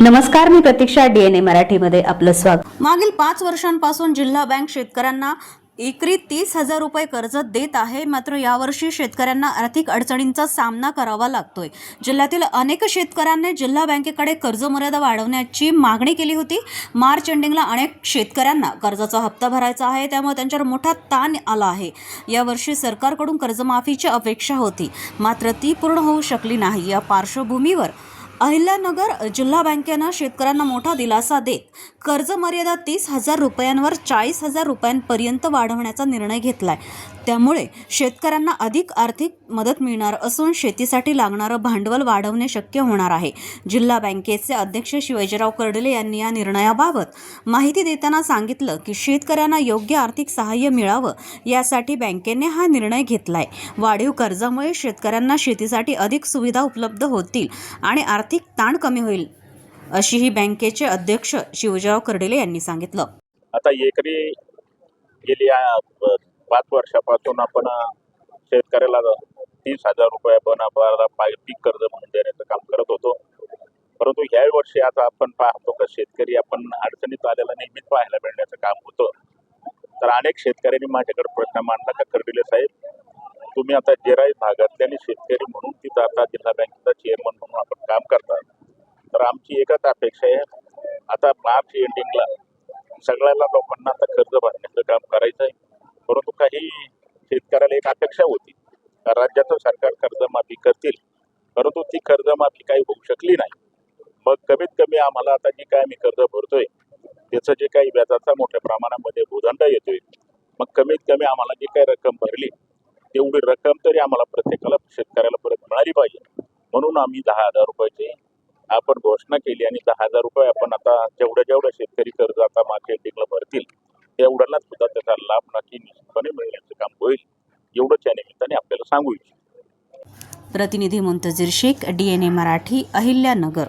नमस्कार मी प्रतीक्षा डीएनए मराठीमध्ये आपलं स्वागत. मागील पाच वर्षांपासून जिल्हा बँक शेतकऱ्यांना एकरी तीस हजार रुपये कर्ज देत आहे. मात्र यावर्षी शेतकऱ्यांना आर्थिक अडचणींचा सामना करावा लागतोय. जिल्ह्यातील अनेक शेतकऱ्यांनी जिल्हा बँकेकडे कर्जमर्यादा वाढवण्याची मागणी केली होती. मार्च एंडिंगला अनेक शेतकऱ्यांना कर्जाचा हप्ता भरायचा आहे. त्यामुळे त्यांच्यावर मोठा ताण आला आहे. यावर्षी सरकारकडून कर्जमाफीची अपेक्षा होती. मात्र ती पूर्ण होऊ शकली नाही. या पार्श्वभूमीवर अहिल्यानगर जिल्हा बँकेनं शेतकऱ्यांना मोठा दिलासा देत कर्ज मर्यादा तीस हजार रुपयांवर चाळीस हजार रुपयांपर्यंत वाढवण्याचा निर्णय घेतलाय. त्यामुळे शेतकऱ्यांना अधिक आर्थिक मदत मिळणार असून शेतीसाठी लागणारं भांडवल वाढवणे शक्य होणार आहे. जिल्हा बँकेचे अध्यक्ष शिवाजीराव कर्डले यांनी या निर्णयाबाबत माहिती देताना सांगितलं की शेतकऱ्यांना योग्य आर्थिक सहाय्य मिळावं यासाठी बँकेने हा निर्णय घेतलाय. वाढीव कर्जामुळे शेतकऱ्यांना शेतीसाठी अधिक सुविधा उपलब्ध होतील आणि आर्थिक ताण कमी होईल अशीही बँकेचे अध्यक्ष शिवजीराव कर्डिले यांनी सांगितलं. आता एकरी गेली पाच वर्षापासून आपण शेतकऱ्याला तीस हजार रुपये आपण आपल्याला पीक कर्ज म्हणून देण्याचं काम करत होतो. परंतु ह्या वर्षी आता आपण पाहतो का शेतकरी आपण अडचणीत आलेला नेहमीच पाहायला मिळण्याचं काम होतं. तर अनेक शेतकऱ्यांनी माझ्याकडे प्रश्न मांडला का कर्डिले साहेब? तुम्ही आता जेराई भागातले आणि शेतकरी म्हणून तिथं आता जिल्हा बँकेचा चेअरमन म्हणून आपण काम करता तर आमची एकच अपेक्षा आहे आता मार्च एंडिंगला सगळ्याला लोकांना आता कर्ज भरण्याचं काम करायचं आहे परंतु काही शेतकऱ्याला एक अपेक्षा होती राज्याचं सरकार कर्जमाफी करतील परंतु ती कर्जमाफी काही होऊ शकली नाही. मग कमीत कमी आम्हाला आता जी काय आम्ही कर्ज भरतोय त्याचं जे काही व्याजाचा मोठ्या प्रमाणामध्ये भूदंड येतोय मग कमीत कमी आम्हाला जी काही रक्कम भरली तेवढी रक्कम तरी आम्हाला प्रत्येकाला शेतकऱ्याला परत मिळाली पाहिजे. म्हणून आम्ही दहा हजार रुपयाची आपण घोषणा केली आणि दहा हजार रुपये आपण आता जेवढ्या जेवढ्या शेतकरी कर्ज आता मागच्या एंडिंगला भरतील तेवढ्याला सुद्धा त्याचा लाभ नक्की निश्चितपणे मिळण्याचं काम होईल एवढंच या निमित्ताने आपल्याला सांगू इच्छितो. प्रतिनिधी मुंतजीर शेख डीएनए मराठी अहिल्यानगर.